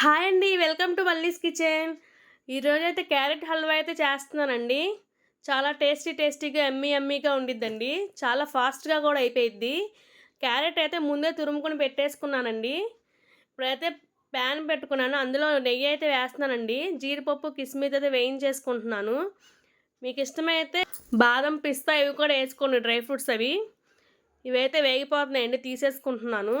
Hi అండి welcome to Malli's kitchen. ఈరోజైతే carrot halwa అయితే చేస్తున్నానండి. చాలా టేస్టీ టేస్టీగా ఎమ్మీ ఎమ్మీగా ఉండిద్దండి. చాలా ఫాస్ట్గా కూడా అయిపోయిద్ది. క్యారెట్ అయితే ముందే తురుముకొని పెట్టేసుకున్నానండి. ఇప్పుడైతే ప్యాన్ పెట్టుకున్నాను. అందులో నెయ్యి అయితే వేస్తున్నానండి. జీడిపప్పు కిస్మిస్ అయితే వేయించేసుకుంటున్నాను. మీకు ఇష్టమైతే బాదం పిస్తా ఇవి కూడా వేసుకోండి డ్రై ఫ్రూట్స్ అవి. ఇవైతే వేగిపోతున్నాయండి తీసేసుకుంటున్నాను.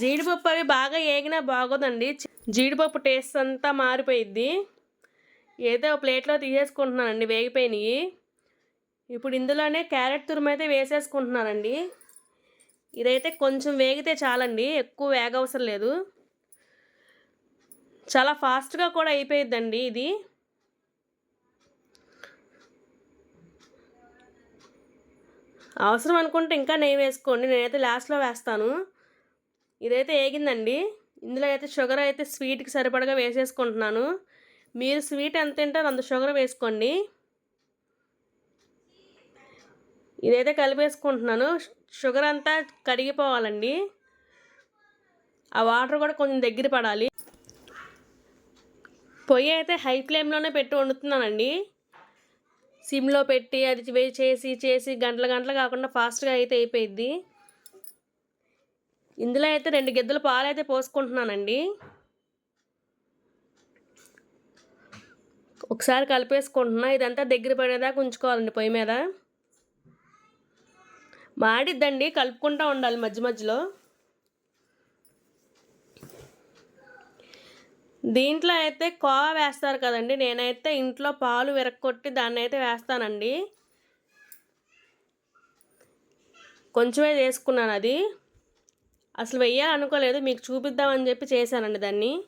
జీడిపప్పు అవి బాగా ఏగినా బాగోదండి. జీడిపప్పు టేస్ట్ అంతా మారిపోయిద్ది. ఏదో ప్లేట్లో తీసేసుకుంటున్నానండి వేగిపోయినాయి. ఇప్పుడు ఇందులోనే క్యారెట్ తురుము అయితే వేసేసుకుంటున్నానండి. ఇదైతే కొంచెం వేగితే చాలండి ఎక్కువ వేగవసరం లేదు. చాలా ఫాస్ట్గా కూడా అయిపోయిద్దండి ఇది. అవసరం అనుకుంటే ఇంకా నెయ్యి వేసుకోండి నేనైతే లాస్ట్లో వేస్తాను. ఇదైతే ఏగిందండి. ఇందులో అయితే షుగర్ అయితే స్వీట్కి సరిపడగా వేసేసుకుంటున్నాను. మీరు స్వీట్ ఎంత తింటారు అంత షుగర్ వేసుకోండి. ఇదైతే కలిపేసుకుంటున్నాను. షుగర్ అంతా కరిగిపోవాలండి. ఆ వాటర్ కూడా కొంచెం దగ్గర పడాలి. పొయ్యి అయితే హై ఫ్లేమ్లోనే పెట్టి వండుతున్నానండి. సిమ్లో పెట్టి అది చేసి చేసి గంటల గంటలు కాకుండా ఫాస్ట్గా అయితే అయిపోయిద్ది. ఇందులో అయితే రెండు గిద్దలు పాలు అయితే పోసుకుంటున్నానండి. ఒకసారి కలిపేసుకుంటున్నా. ఇదంతా దగ్గర పడేదాకా ఉంచుకోవాలండి పొయ్యి మీద. మాడిద్దండి కలుపుకుంటూ ఉండాలి మధ్య మధ్యలో. దీంట్లో అయితే కోవా వేస్తారు కదండి. నేనైతే ఇంట్లో పాలు విరక్కొట్టి దాన్ని అయితే వేస్తానండి. కొంచెమే చేసుకున్నాను అది. అసలు వెయ్యాలనుకోలేదు మీకు చూపిద్దామని చెప్పి చేశానండి దాన్ని.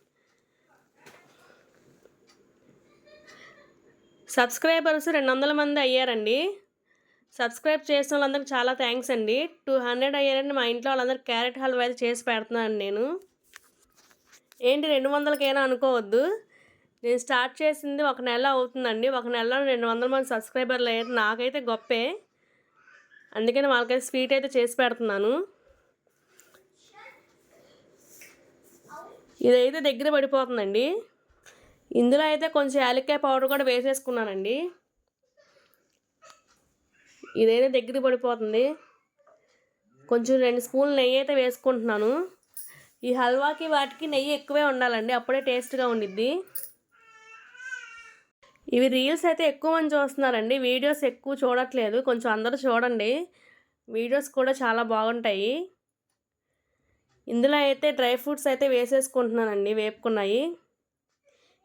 సబ్స్క్రైబర్స్ రెండు వందల మంది అయ్యారండి. సబ్స్క్రైబ్ చేసిన వాళ్ళందరికీ చాలా థ్యాంక్స్ అండి. టూ హండ్రెడ్ అయ్యారండి మా ఇంట్లో వాళ్ళందరూ క్యారెట్ హల్వా అయితే చేసి పెడుతున్నాను నేను. ఏంటి రెండు వందలకైనా అనుకోవద్దు. నేను స్టార్ట్ చేసింది ఒక నెల అవుతుందండి. ఒక నెలలో రెండు వందల మంది సబ్స్క్రైబర్లు అయ్యారు. నాకైతే గొప్పే. అందుకని వాళ్ళకైతే స్వీట్ అయితే చేసి పెడుతున్నాను. ఇదైతే దగ్గర పడిపోతుందండి. ఇందులో అయితే కొంచెం యాలక్కాయ పౌడర్ కూడా వేసేసుకున్నానండి. ఇదైతే దగ్గర పడిపోతుంది. కొంచెం రెండు స్పూన్లు నెయ్యి అయితే వేసుకుంటున్నాను. ఈ హల్వాకి వాటికి నెయ్యి ఎక్కువే ఉండాలండి అప్పుడే టేస్ట్గా ఉండిద్ది. ఇవి రీల్స్ అయితే ఎక్కువ మంది చూస్తున్నారండి వీడియోస్ ఎక్కువ చూడట్లేదు కొంచెం అందరూ చూడండి. వీడియోస్ కూడా చాలా బాగుంటాయి. ఇందులో అయితే డ్రై ఫ్రూట్స్ అయితే వేసేసుకుంటున్నానండి వేపుకున్నాయి.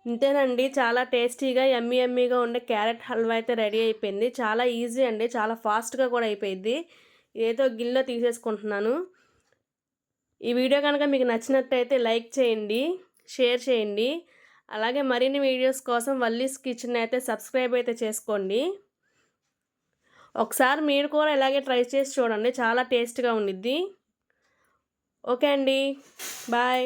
ఇంతేనండి చాలా టేస్టీగా ఎమ్మీ ఎమ్మీగా ఉండే క్యారెట్ హల్వా అయితే రెడీ అయిపోయింది. చాలా ఈజీ అండి చాలా ఫాస్ట్గా కూడా అయిపోయింది ఇదైతే గిన్నెలో తీసేసుకుంటున్నాను. ఈ వీడియో కనుక మీకు నచ్చినట్టయితే లైక్ చేయండి షేర్ చేయండి. అలాగే మరిన్ని వీడియోస్ కోసం వల్లీస్ కిచెన్ అయితే సబ్స్క్రైబ్ అయితే చేసుకోండి. ఒకసారి మీరు కూడా ఇలాగే ట్రై చేసి చూడండి చాలా టేస్ట్గా ఉండిద్ది. ఓకే అండి బాయ్